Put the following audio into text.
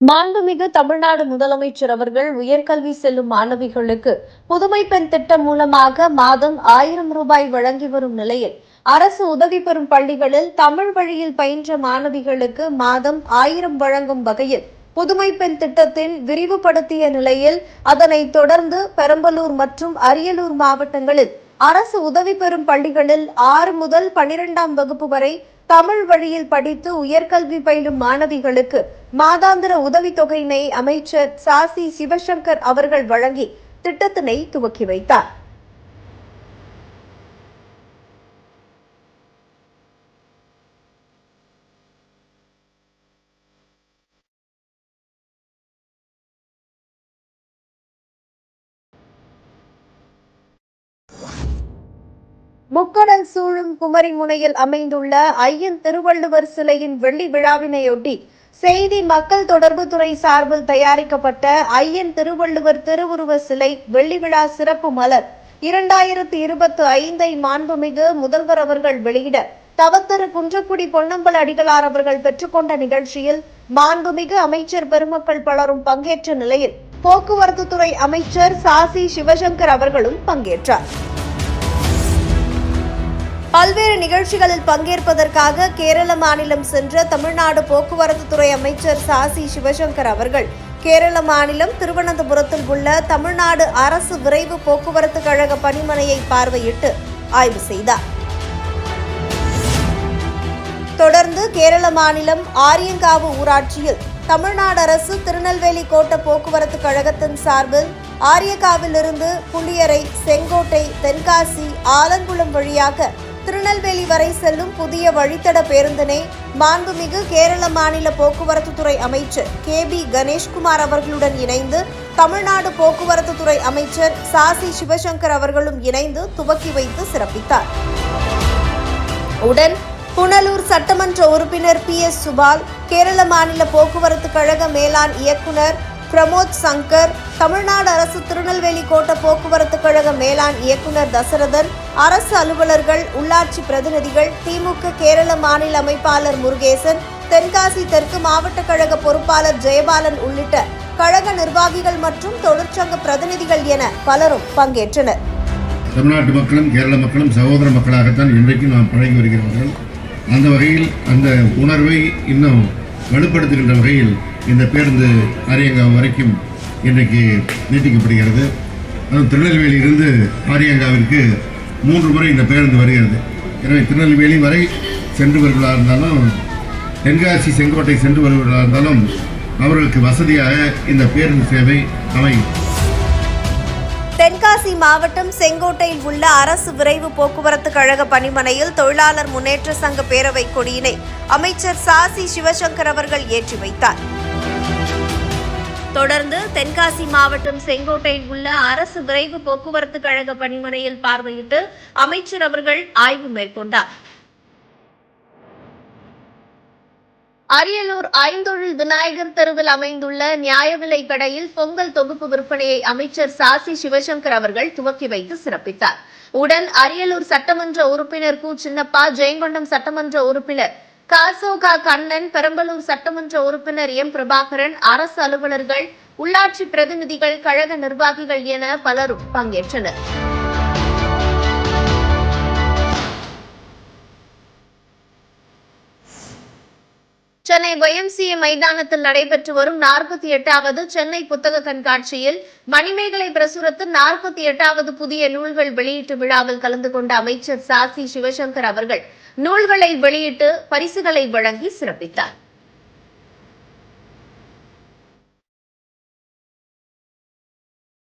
மாண்புமிகு தமிழ்நாடு முதலமைச்சர் அவர்கள் உயர்கல்வி செல்லும் மாணவிகளுக்கு புதுமை பெண் திட்டம் மூலமாக மாதம் ஆயிரம் ரூபாய் வழங்கி வரும் நிலையில் அரசு உதவி பெறும் பள்ளிகளில் தமிழ் வழியில் பயின்ற மாணவிகளுக்கு மாதம் ஆயிரம் வழங்கும் வகையில் புதுமை பெண் திட்டத்தின் விரிவுபடுத்திய நிலையில் அதனைத் தொடர்ந்து பெரம்பலூர் மற்றும் அரியலூர் மாவட்டங்களில் அரசு உதவி பெறும் பள்ளிகளில் ஆறு முதல் பனிரெண்டாம் வகுப்பு வரை தமிழ் வழியில் படித்து உயர்கல்வி பயிலும் மாணவிகளுக்கு மாதாந்திர உதவித்தொகையினை அமைச்சர் சாசி சிவசங்கர் அவர்கள் வழங்கி திட்டத்தினை துவக்கி வைத்தார். முக்கடல் சூழும் குமரி முனையில் அமைந்துள்ள ஐயன் திருவள்ளுவர் சிலையின் வெள்ளி விழாவினையொட்டி செய்தி மக்கள் தொடர்பு துறை சார்பில் தயாரிக்கப்பட்ட ஐயன் திருவள்ளுவர் திருவுருவ சிலை வெள்ளி விழா சிறப்பு மலர் இரண்டாயிரத்தி இருபத்தி ஐந்தை மாண்புமிகு முதல்வர் அவர்கள் வெளியிட தவத்தரு குன்றக்குடி பொன்னம்பல அடிகளார் அவர்கள் பெற்றுக்கொண்ட நிகழ்ச்சியில் மாண்புமிகு அமைச்சர் பெருமக்கள் பலரும் பங்கேற்ற நிலையில் போக்குவரத்து துறை அமைச்சர் சாசி சிவசங்கர் அவர்களும் பங்கேற்றார். பல்வேறு நிகழ்ச்சிகளில் பங்கேற்பதற்காக கேரள மாநிலம் சென்ற தமிழ்நாடு போக்குவரத்து துறை அமைச்சர் சாசி சிவசங்கர் அவர்கள் கேரள மாநிலம் திருவனந்தபுரத்தில் உள்ள தமிழ்நாடு அரசு விரைவு போக்குவரத்து கழக பணிமனையை பார்வையிட்டு ஆய்வு செய்தார். தொடர்ந்து கேரள மாநிலம் ஆரியங்காவு ஊராட்சியில் தமிழ்நாடு அரசு திருநெல்வேலி கோட்ட போக்குவரத்து கழகத்தின் சார்பில் ஆரியக்காவிலிருந்து புளியரை செங்கோட்டை தென்காசி ஆலங்குளம் வழியாக திருநெல்வேலி வரை செல்லும் புதிய வழித்தட பேருந்தினை மாண்புமிகு கேரள மாநில போக்குவரத்து துறை அமைச்சர் கே பி கணேஷ்குமார் அவர்களுடன் இணைந்து தமிழ்நாடு போக்குவரத்து துறை அமைச்சர் சாசி சிவசங்கர் அவர்களும் இணைந்து துவக்கி வைத்து சிறப்பித்தார். உடன் புனலூர் சட்டமன்ற உறுப்பினர் பி எஸ் சுபால் கேரள மாநில போக்குவரத்து கழக மேலாண் இயக்குனர் பிரமோத் சங்கர் தமிழ்நாடு அரசு திருநெல்வேலி கோட்ட போக்குவரத்து கழக மேலாண் இயக்குநர் தசரதன் அரசு அலுவலர்கள் உள்ளாட்சி பிரதிநிதிகள் திமுக கேரள மாநில அமைப்பாளர் முருகேசன் தென்காசி தெற்கு மாவட்ட கழக பொறுப்பாளர் ஜெயபாலன் உள்ளிட்ட கழக நிர்வாகிகள் மற்றும் தொழிற்சங்க பிரதிநிதிகள் என பலரும் பங்கேற்றனர். தமிழ்நாட்டு மக்களும் கேரள மக்களும் சகோதர மக்களாகத்தான் இன்றைக்கும் நாம் பழகி வருகிறவர்கள். அந்த வகையில் அந்த உணர்வை இன்னும் வலுப்படுத்துகின்ற வகையில் இந்த பேருந்து ஆரியங்காவு வரைக்கும் இன்றைக்கு நீட்டிக்கப்படுகிறது. அதுவும் திருநெல்வேலியிலிருந்து ஆரியங்காவிற்கு மூன்று முறை இந்த பேருந்து வருகிறது. எனவே திருநெல்வேலி வரை சென்று வருவதாக இருந்தாலும் தென்காசி செங்கோட்டை சென்று வருவதாக இருந்தாலும் அவர்களுக்கு வசதியாக இந்த பேருந்து சேவை அமையும். தென்காசி மாவட்டம் செங்கோட்டையில் உள்ள அரசு விரைவு போக்குவரத்து கழக பணிமனையில் தொழிலாளர் முன்னேற்ற சங்க பேரவை கொடியினை அமைச்சர் சாசி சிவசங்கர் அவர்கள் ஏற்றி வைத்தார். தொடர்ந்து தென்காசி மாவட்டம் செங்கோட்டையில் உள்ள அரசு விரைவு போக்குவரத்து கழக பணிமனையில் பார்வையிட்டு அமைச்சர் அவர்கள் ஆய்வு மேற்கொண்டார். அரியலூர் ஐந்தொழில் விநாயகர் தெருவில் அமைந்துள்ள நியாய விலை கடையில் பொங்கல் தொகுப்பு விற்பனையை அமைச்சர் சாசி சிவசங்கர் அவர்கள் துவக்கி வைத்து சிறப்பித்தார். உடன் அரியலூர் சட்டமன்ற உறுப்பினர் கு. சின்னப்பா ஜெயங்கொண்டம் சட்டமன்ற உறுப்பினர் காசோகா கண்ணன் பெரம்பலூர் சட்டமன்ற உறுப்பினர் எம். பிரபாகரன் அரசு அலுவலர்கள் உள்ளாட்சி பிரதிநிதிகள் கழக நிர்வாகிகள் என பலரும் பங்கேற்றனர். சென்னை ஒய்எம்சிஏ மைதானத்தில் நடைபெற்று வரும் நாற்பத்தி எட்டாவது சென்னை புத்தக கண்காட்சியில் மணிமேகலை பிரசுரத்தின் நாற்பத்தி எட்டாவது புதிய நூல்கள் வெளியீட்டு விழாவில் கலந்து கொண்ட அமைச்சர் சாசி சிவசங்கர் அவர்கள் நூல்களை வெளியிட்டு பரிசுகளை வழங்கி சிறப்பித்தார்.